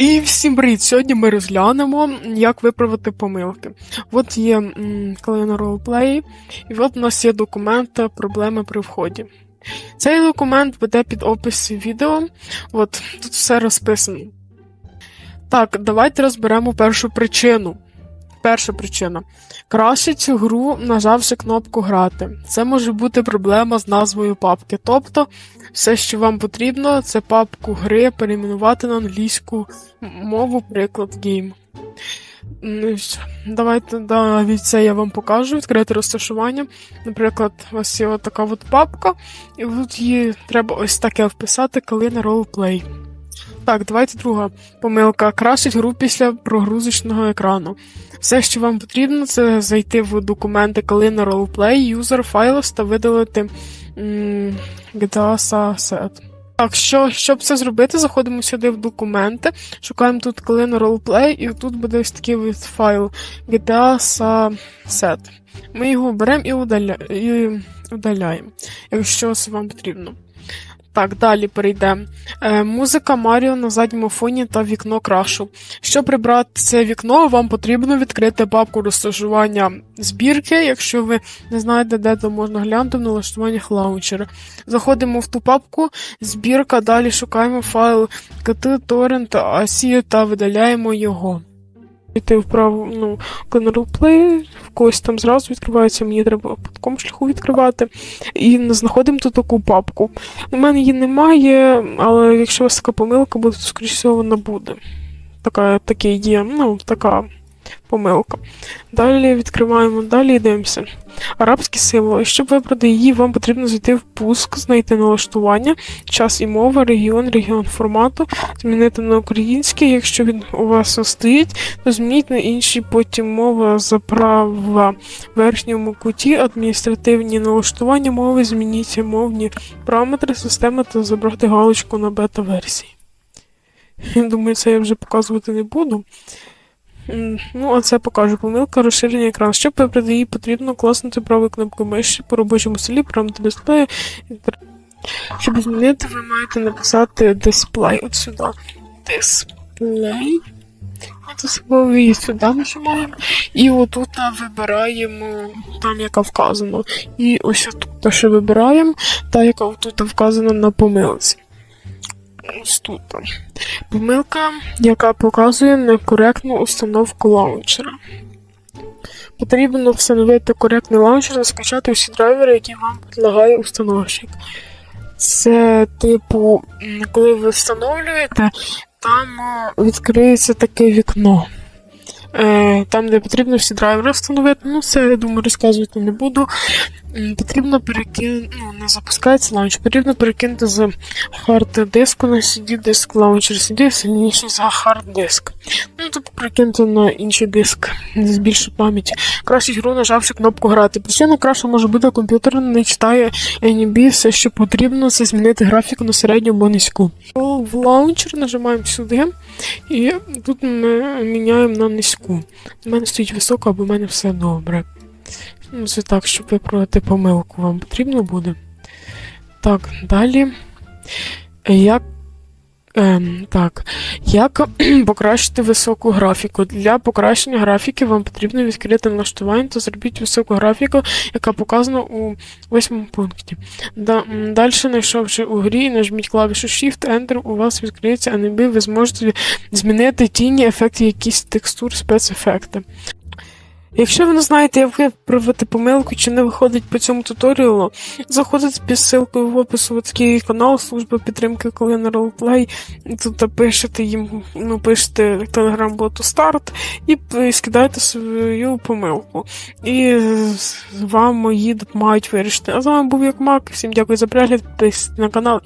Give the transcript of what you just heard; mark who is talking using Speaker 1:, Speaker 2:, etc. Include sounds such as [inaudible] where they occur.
Speaker 1: І всім привіт! Сьогодні ми розглянемо, як виправити помилки. От є м, ролплей, і от у нас є документ е, проблеми при вході. Цей документ веде під опис відео. От тут все розписано. Так, давайте розберемо першу причину. Перша причина. Краще цю гру, нажавши кнопку Грати. Це може бути проблема з назвою папки. Тобто, все, що вам потрібно, це папку гри перейменувати на англійську мову, приклад Game. Давайте навіть це я вам покажу, відкрити розташування. Наприклад, у вас є така от папка, і тут її треба ось таке вписати, коли на ролплей. Так, давайте друга помилка. Красить гру після прогрузочного екрану. Все, що вам потрібно, це зайти в документи Kalina Roleplay, User Files та видалити м, GTA Set. Так, що, щоб це зробити, заходимо сюди в документи, шукаємо тут Kalina Roleplay, і тут буде ось такий от файл GTA Set. Ми його беремо і, удаля... і удаляємо, якщо це вам потрібно. Так, далі перейдемо. Е, музика Маріо на задньому фоні та вікно крашу. Щоб прибрати це вікно, вам потрібно відкрити папку розташування збірки. Якщо ви не знаєте, де то можна глянути в налаштуваннях лаунчера. Заходимо в ту папку, збірка, далі шукаємо файл KT, Torrent, ASI та видаляємо його. Йти вправо, ну, General Play, в когось там зразу відкривається, мені треба по такому шляху відкривати. І знаходимо тут таку папку. У мене її немає, але якщо у вас така помилка буде, то скоріш всього вона буде. Така, такий є, ну, така помилка. Далі відкриваємо, далі дивимося. Арабські символи. Щоб вибрати її, вам потрібно зайти в пуск, знайти налаштування, час і мова, регіон, регіон формату, змінити на український. Якщо він у вас стоїть, то змініть на інший, потім мова заправа в верхньому куті, адміністративні налаштування мови, змініть мовні параметри системи та забрати галочку на бета-версії. [laughs] Думаю, це я вже показувати не буду. Ну, а це покажу. Помилка розширення екрану. Щоб вибрати її, потрібно класнути правою кнопкою миші по робочому столі, параметри дисплею. Щоб змінити, ви маєте написати дисплей. От сюди. Дисплей. От особливо сюди нажимаємо. І отут вибираємо там, яка вказано. І ось тут ще вибираємо, та, яка тут вказана на помилці. Тут. Помилка, яка показує некоректну установку лаунчера. Потрібно встановити коректний лаунчер та скачати усі драйвери, які вам предлагає установщик. Це, типу, коли ви встановлюєте, там е, відкриється таке вікно. Е, Там, де потрібно всі драйвери встановити. Ну, це, я думаю, розказувати не буду. Потрібно перекинути, ну, не запускається лаунч, потрібно перекинути з хард-диску на CD-диск лаунчер CD сильніший за хард-диск. Ну, тобто перекинути на інший диск, з більше пам'яті. Краще гру нажавши кнопку грати. Причина краще може бути комп'ютер не читає NB, все, що потрібно, це змінити графіку на середню або низьку. В лаунчер нажимаємо сюди, і тут ми міняємо на низьку. У мене стоїть високо, або в мене все добре. Ну, це так, щоб виправити помилку, вам потрібно буде. Так, далі. Як. Ем, так, як [clears throat] покращити високу графіку? Для покращення графіки вам потрібно відкрити налаштування та зробіть високу графіку, яка показана у восьмому пункті. Да, далі, знайшовши у грі, нажміть клавішу Shift, Enter, у вас відкриється ANB, ви зможете змінити тіні, ефекти, якісь текстур, спецефекти. Якщо ви не знаєте, як виправити помилку чи не виходить по цьому туторіалу, заходите під ссылкою в опису в такий канал служби підтримки коли на ролплей. Тут пишете їм, ну пишете телеграм-боту старт і скидаєте свою помилку. І вам її допомагають вирішити. А з вами був як Мак. Всім дякую за перегляд, підписуйтесь на канал